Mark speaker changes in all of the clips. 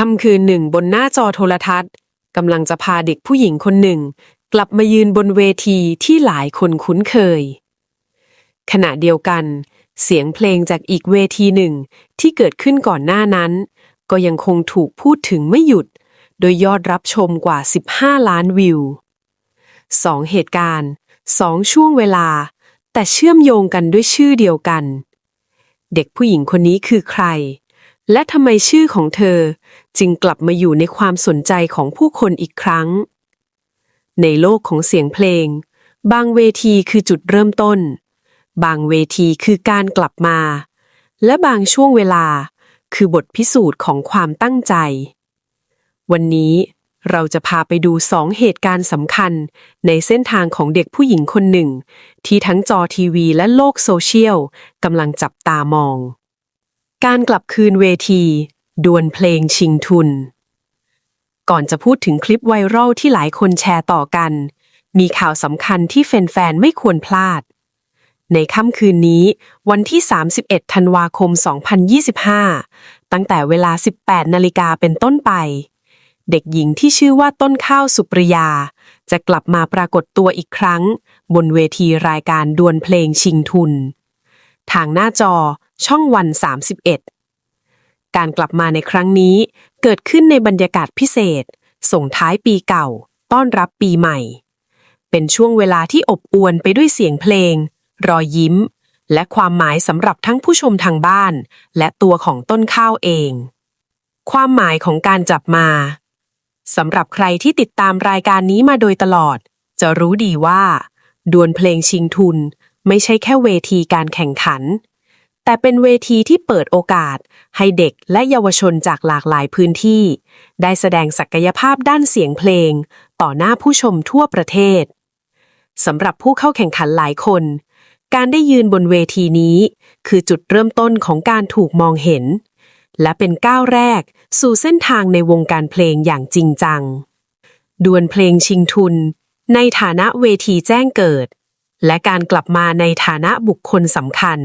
Speaker 1: ค่ำคืนหนึ่งบนหน้าจอโทรทัศน์กำลังจะพาเด็กผู้หญิงคนหนึ่ง กลับมายืนบนเวทีที่หลายคนคุ้นเคย ขณะเดียวกัน เสียงเพลงจากอีกเวทีหนึ่งที่เกิดขึ้นก่อนหน้านั้น ก็ยังคงถูกพูดถึงไม่หยุด โดยยอดรับชมกว่า 15 ล้านวิวสองเหตุการณ์สองช่วงเวลา แต่เชื่อมโยงกันด้วยชื่อเดียวกัน เด็กผู้หญิงคนนี้คือใคร และทำไมชื่อของเธอ จึงกลับมาอยู่ในความสนใจของผู้คนอีกครั้ง ในโลกของเสียงเพลง บางเวทีคือจุดเริ่มต้น บางเวทีคือการกลับมา และบางช่วงเวลาคือบทพิสูจน์ของความตั้งใจ วันนี้เราจะพาไปดูสองเหตุการณ์สำคัญ ในเส้นทางของเด็กผู้หญิงคนหนึ่ง ที่ทั้งจอทีวีและโลกโซเชียลกำลังจับตามอง การกลับคืนเวที ดวลเพลงชิงทุน ก่อนจะพูดถึงคลิปไวรัลที่หลายคนแชร์ต่อกัน มีข่าวสำคัญที่แฟนๆไม่ควรพลาด ในค่ำคืนนี้ วันที่ 31 ธันวาคม 2025 ตั้งแต่เวลา 18 นาฬิกาเป็นต้นไป เด็กหญิงที่ชื่อว่าต้นข้าวสุปริยา จะกลับมาปรากฏตัวอีกครั้ง บนเวทีรายการดวลเพลงชิงทุน ทางหน้าจอช่องวัน 31 การกลับมาในครั้งนี้ เกิดขึ้นในบรรยากาศพิเศษ ส่งท้ายปีเก่า ต้อนรับปีใหม่ เป็นช่วงเวลาที่อบอวลไปด้วยเสียงเพลง รอยยิ้ม และความหมายสำหรับทั้งผู้ชมทางบ้าน และตัวของต้นข้าวเอง ความหมายของการจับมาสำหรับใครที่ติดตามรายการนี้มาโดยตลอด จะรู้ดีว่า ดวลเพลงชิงทุน ไม่ใช่แค่เวทีการแข่งขัน แต่เป็นเวทีที่เปิดโอกาส ให้เด็กและเยาวชนจากหลากหลายพื้นที่ ได้แสดงศักยภาพด้านเสียงเพลง ต่อหน้าผู้ชมทั่วประเทศสำหรับผู้เข้าแข่งขันหลายคน การได้ยืนบนเวทีนี้ คือจุดเริ่มต้นของการถูกมองเห็น และเป็นก้าวแรกสู่เส้นทางในวงการเพลงอย่างจริงจัง ดวลเพลงชิงทุน ในฐานะเวทีแจ้งเกิด และการกลับมาในฐานะบุคคลสำคัญ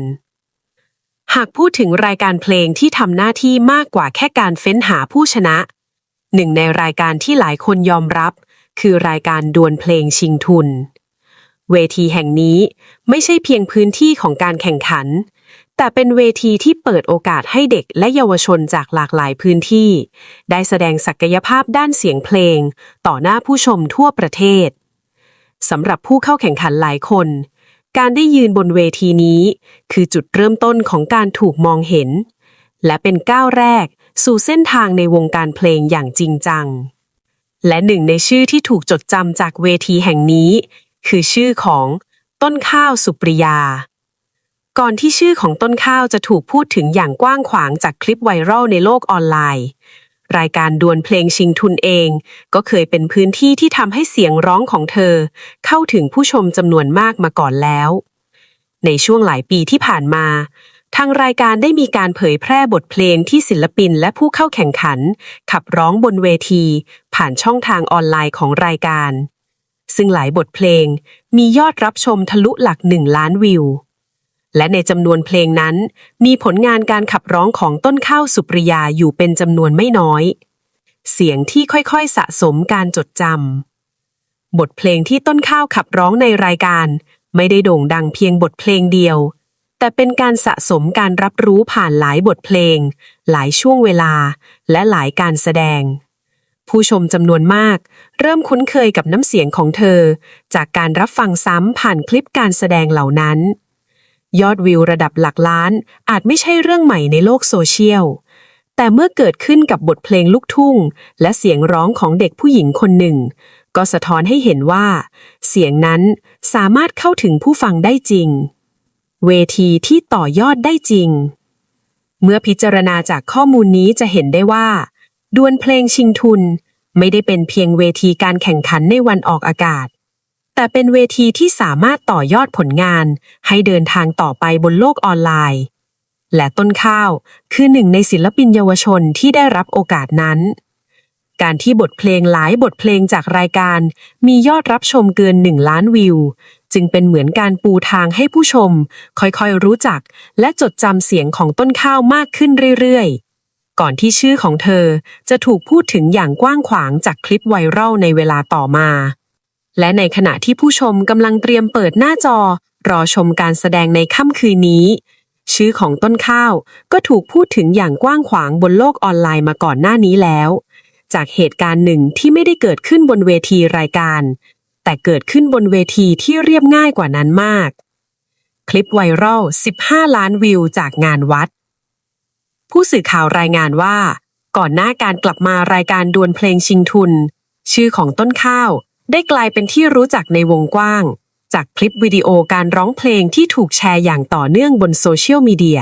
Speaker 1: หากพูดถึงรายการเพลงที่ทำหน้าที่มากกว่าแค่การเฟ้นหาผู้ชนะ หนึ่งในรายการที่หลายคนยอมรับ คือรายการดวลเพลงชิงทุน เวทีแห่งนี้ไม่ใช่เพียงพื้นที่ของการแข่งขัน แต่เป็นเวทีที่เปิดโอกาสให้เด็กและเยาวชนจากหลากหลายพื้นที่ ได้แสดงศักยภาพด้านเสียงเพลง ต่อหน้าผู้ชมทั่วประเทศสำหรับผู้เข้าแข่งขันหลายคน การได้ยืนบนเวทีนี้ คือจุดเริ่มต้นของการถูกมองเห็น และเป็นก้าวแรกสู่เส้นทางในวงการเพลงอย่างจริงจัง และหนึ่งในชื่อที่ถูกจดจำจากเวทีแห่งนี้ คือชื่อของต้นข้าวสุปริยา ก่อนที่ชื่อของต้นข้าวจะถูกพูดถึงอย่างกว้างขวางจากคลิปไวรัลในโลกออนไลน์ รายการดวลเพลงชิงทุนเอง ก็เคยเป็นพื้นที่ที่ทำให้เสียงร้องของเธอ เข้าถึงผู้ชมจำนวนมากมาก่อนแล้ว ในช่วงหลายปีที่ผ่านมา ทางรายการได้มีการเผยแพร่บทเพลงที่ศิลปินและผู้เข้าแข่งขัน ขับร้องบนเวที ผ่านช่องทางออนไลน์ของรายการ ซึ่งหลายบทเพลงมียอดรับชมทะลุหลักหนึ่งล้านวิว และในจำนวนเพลงนั้น มีผลงานการขับร้องของต้นข้าวสุปริยาอยู่เป็นจำนวนไม่น้อย เสียงที่ค่อยๆสะสมการจดจำบทเพลงที่ต้นข้าวขับร้องในรายการ ไม่ได้โด่งดังเพียงบทเพลงเดียว แต่เป็นการสะสมการรับรู้ผ่านหลายบทเพลง หลายช่วงเวลา และหลายการแสดงผู้ชมจำนวนมาก เริ่มคุ้นเคยกับน้ำเสียงของเธอ จากการรับฟังซ้ำผ่านคลิปการแสดงเหล่านั้น ยอดวิวระดับหลักล้าน อาจไม่ใช่เรื่องใหม่ในโลกโซเชียล แต่เมื่อเกิดขึ้นกับบทเพลงลูกทุ่ง และเสียงร้องของเด็กผู้หญิงคนหนึ่ง ก็สะท้อนให้เห็นว่า เสียงนั้นสามารถเข้าถึงผู้ฟังได้จริง เวทีที่ต่อยอดได้จริง เมื่อพิจารณาจากข้อมูลนี้จะเห็นได้ว่า ดวลเพลงชิงทุน ไม่ได้เป็นเพียงเวทีการแข่งขันในวันออกอากาศ แต่เป็นเวทีที่สามารถต่อยอดผลงาน ให้เดินทางต่อไปบนโลกออนไลน์ และต้นข้าวคือหนึ่งในศิลปินเยาวชนที่ได้รับโอกาสนั้น การที่บทเพลงหลายบทเพลงจากรายการ มียอดรับชมเกินหนึ่งล้านวิว จึงเป็นเหมือนการปูทางให้ผู้ชม ค่อยๆรู้จัก และจดจำเสียงของต้นข้าวมากขึ้นเรื่อยๆก่อนที่ชื่อของเธอจะถูกพูดถึงอย่างกว้างขวางจากคลิปไวรัลในเวลาต่อมา และในขณะที่ผู้ชมกำลังเตรียมเปิดหน้าจอ รอชมการแสดงในค่ำคืนนี้ ชื่อของต้นข้าวก็ถูกพูดถึงอย่างกว้างขวางบนโลกออนไลน์มาก่อนหน้านี้แล้ว จากเหตุการณ์หนึ่งที่ไม่ได้เกิดขึ้นบนเวทีรายการ แต่เกิดขึ้นบนเวทีที่เรียบง่ายกว่านั้นมาก คลิปไวรัล 15 ล้านวิวจากงานวัด ผู้สื่อข่าวรายงานว่า ก่อนหน้าการกลับมารายการดวลเพลงชิงทุน ชื่อของต้นข้าว ได้กลายเป็นที่รู้จักในวงกว้าง จากคลิปวิดีโอการร้องเพลงที่ถูกแชร์อย่างต่อเนื่องบนโซเชียลมีเดีย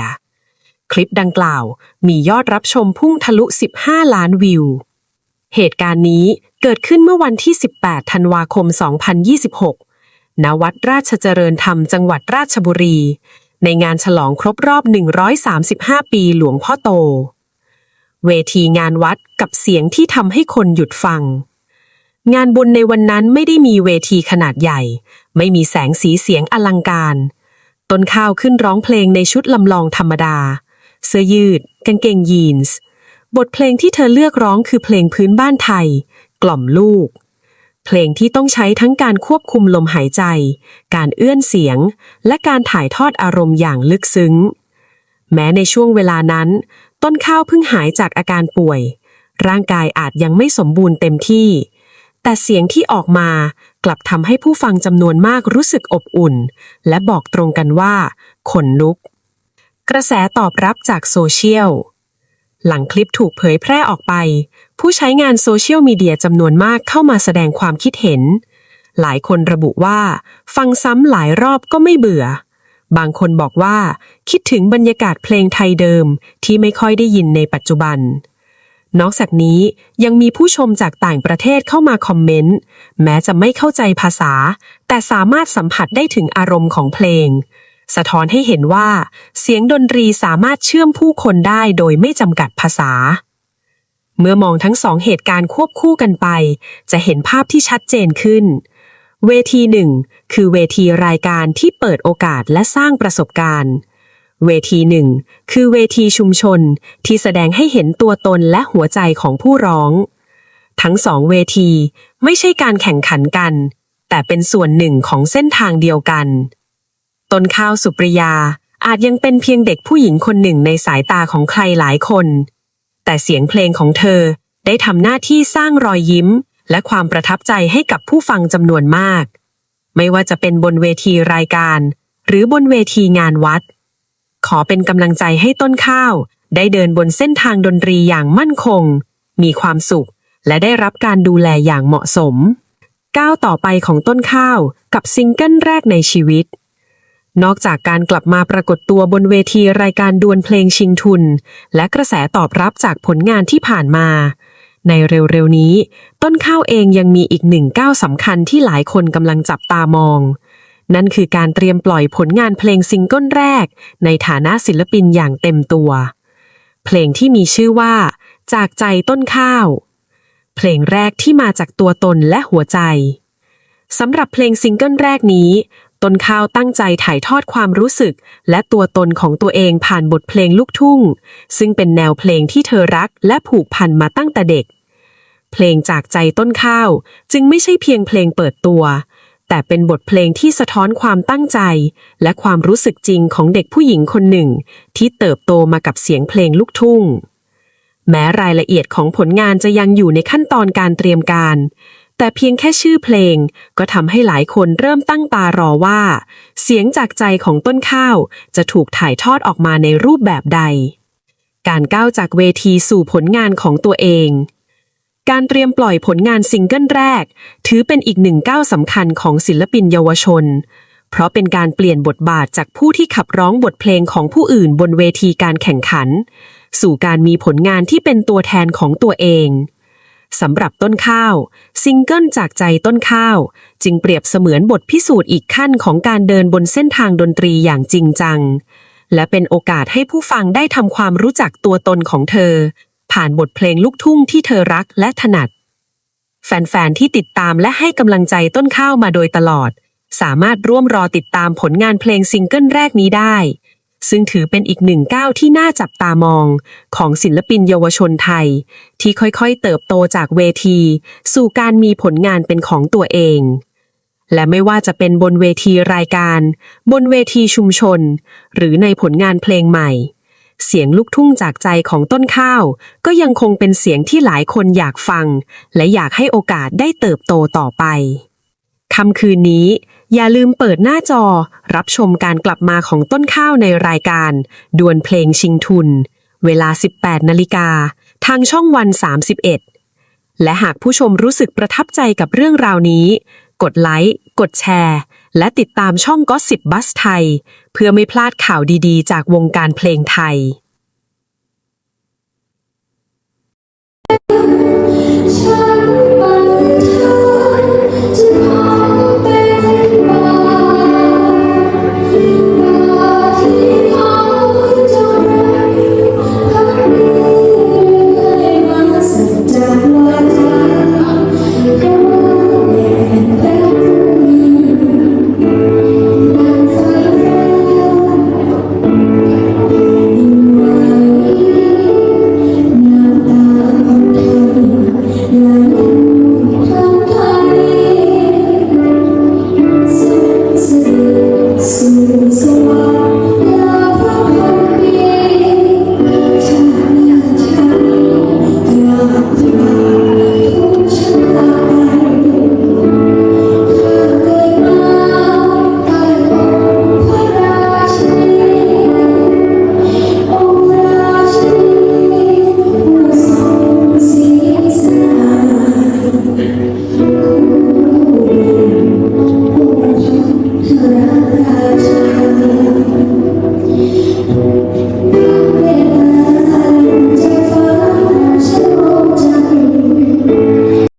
Speaker 1: คลิปดังกล่าวมียอดรับชมพุ่งทะลุ 15 ล้านวิว เหตุการณ์นี้เกิดขึ้นเมื่อวันที่ 18 ธันวาคม 2026 ณ วัดราชเจริญธรรมจังหวัดราชบุรี ในงานฉลองครบรอบ 135 ปีหลวงพ่อโต เวทีงานวัดกับเสียงที่ทำให้คนหยุดฟัง งานบุญในวันนั้นไม่ได้มีเวทีขนาดใหญ่ ไม่มีแสงสีเสียงอลังการ ต้นข้าวขึ้นร้องเพลงในชุดลำลองธรรมดา เสื้อยืด กางเกงยีนส์ บทเพลงที่เธอเลือกร้องคือเพลงพื้นบ้านไทย กล่อมลูก เพลงที่ต้องใช้ทั้งการควบคุมลมหายใจ การเอื้อนเสียง และการถ่ายทอดอารมณ์อย่างลึกซึ้ง แม้ในช่วงเวลานั้น ต้นข้าวเพิ่งหายจากอาการป่วย ร่างกายอาจยังไม่สมบูรณ์เต็มที่ แต่เสียงที่ออกมากลับทำให้ผู้ฟังจำนวนมากรู้สึกอบอุ่น และบอกตรงกันว่า ขนลุก กระแสตอบรับจากโซเชียล หลังคลิปถูกเผยแพร่ออกไป ผู้ใช้งานโซเชียลมีเดียจำนวนมากเข้ามาแสดงความคิดเห็น หลายคนระบุว่า ฟังซ้ำหลายรอบก็ไม่เบื่อ บางคนบอกว่า คิดถึงบรรยากาศเพลงไทยเดิมที่ไม่ค่อยได้ยินในปัจจุบัน นอกจากนี้ยังมีผู้ชมจากต่างประเทศเข้ามาคอมเมนต์ แม้จะไม่เข้าใจภาษา แต่สามารถสัมผัสได้ถึงอารมณ์ของเพลง สะท้อนให้เห็นว่า เสียงดนตรีสามารถเชื่อมผู้คนได้โดยไม่จำกัดภาษา เมื่อมองทั้งสองเหตุการณ์ควบคู่กันไป จะเห็นภาพที่ชัดเจนขึ้น เวทีหนึ่งคือเวทีรายการที่เปิดโอกาสและสร้างประสบการณ์ เวทีหนึ่งคือเวทีชุมชนที่แสดงให้เห็นตัวตนและหัวใจของผู้ร้อง ทั้งสองเวทีไม่ใช่การแข่งขันกัน แต่เป็นส่วนหนึ่งของเส้นทางเดียวกัน ต้นข้าวสุปริยาอาจยังเป็นเพียงเด็กผู้หญิงคนหนึ่งในสายตาของใครหลายคน แต่เสียงเพลงของเธอได้ทำหน้าที่สร้างรอยยิ้ม และความประทับใจให้กับผู้ฟังจำนวนมาก ไม่ว่าจะเป็นบนเวทีรายการ หรือบนเวทีงานวัด ขอเป็นกำลังใจให้ต้นข้าว ได้เดินบนเส้นทางดนตรีอย่างมั่นคง มีความสุข และได้รับการดูแลอย่างเหมาะสม ก้าวต่อไปของต้นข้าวกับซิงเกิลแรกในชีวิต นอกจากการกลับมาปรากฏตัวบนเวทีรายการดวลเพลงชิงทุน และกระแสตอบรับจากผลงานที่ผ่านมา ในเร็วๆนี้ ต้นข้าวเองยังมีอีกหนึ่งก้าวสำคัญที่หลายคนกำลังจับตามอง นั่นคือการเตรียมปล่อยผลงานเพลงซิงเกิลแรก ในฐานะศิลปินอย่างเต็มตัว เพลงที่มีชื่อว่า จากใจต้นข้าว เพลงแรกที่มาจากตัวตนและหัวใจสำหรับเพลงซิงเกิลแรกนี้ ต้นข้าวตั้งใจถ่ายทอดความรู้สึก และตัวตนของตัวเองผ่านบทเพลงลูกทุ่ง ซึ่งเป็นแนวเพลงที่เธอรักและผูกพันมาตั้งแต่เด็ก เพลงจากใจต้นข้าวจึงไม่ใช่เพียงเพลงเปิดตัว แต่เป็นบทเพลงที่สะท้อนความตั้งใจ และความรู้สึกจริงของเด็กผู้หญิงคนหนึ่ง ที่เติบโตมากับเสียงเพลงลูกทุ่ง แม้รายละเอียดของผลงานจะยังอยู่ในขั้นตอนการเตรียมการ แต่เพียงแค่ชื่อเพลง ก็ทำให้หลายคนเริ่มตั้งตารอว่า เสียงจากใจของต้นข้าวจะถูกถ่ายทอดออกมาในรูปแบบใด การก้าวจากเวทีสู่ผลงานของตัวเอง การเตรียมปล่อยผลงานซิงเกิลแรก ถือเป็นอีกหนึ่งก้าวสำคัญของศิลปินเยาวชน เพราะเป็นการเปลี่ยนบทบาทจากผู้ที่ขับร้องบทเพลงของผู้อื่นบนเวทีการแข่งขัน สู่การมีผลงานที่เป็นตัวแทนของตัวเองสำหรับต้นข้าว ซิงเกิลจากใจต้นข้าว จึงเปรียบเสมือนบทพิสูจน์อีกขั้นของการเดินบนเส้นทางดนตรีอย่างจริงจัง และเป็นโอกาสให้ผู้ฟังได้ทำความรู้จักตัวตนของเธอ ผ่านบทเพลงลูกทุ่งที่เธอรักและถนัด แฟน ๆ ที่ติดตามและให้กำลังใจต้นข้าวมาโดยตลอด สามารถร่วมรอติดตามผลงานเพลงซิงเกิลแรกนี้ได้ ซึ่งถือเป็นอีกหนึ่งก้าวที่น่าจับตามอง ของศิลปินเยาวชนไทย ที่ค่อยๆ เติบโตจากเวที สู่การมีผลงานเป็นของตัวเองและไม่ว่าจะเป็นบนเวทีรายการ บนเวทีชุมชน หรือในผลงานเพลงใหม่ เสียงลูกทุ่งจากใจของต้นข้าว ก็ยังคงเป็นเสียงที่หลายคนอยากฟัง และอยากให้โอกาสได้เติบโตต่อไปค่ำคืนนี้ อย่าลืมเปิดหน้าจอ รับชมการกลับมาของต้นข้าวในรายการ ดวลเพลงชิงทุน เวลา 18 นาฬิกา ทางช่องวัน 31 และหากผู้ชมรู้สึกประทับใจกับเรื่องราวนี้ กดไลค์ กดแชร์ และติดตามช่องก็สิบบัสไทย เพื่อไม่พลาดข่าวดีๆ จากวงการเพลงไทย
Speaker 2: ฉัน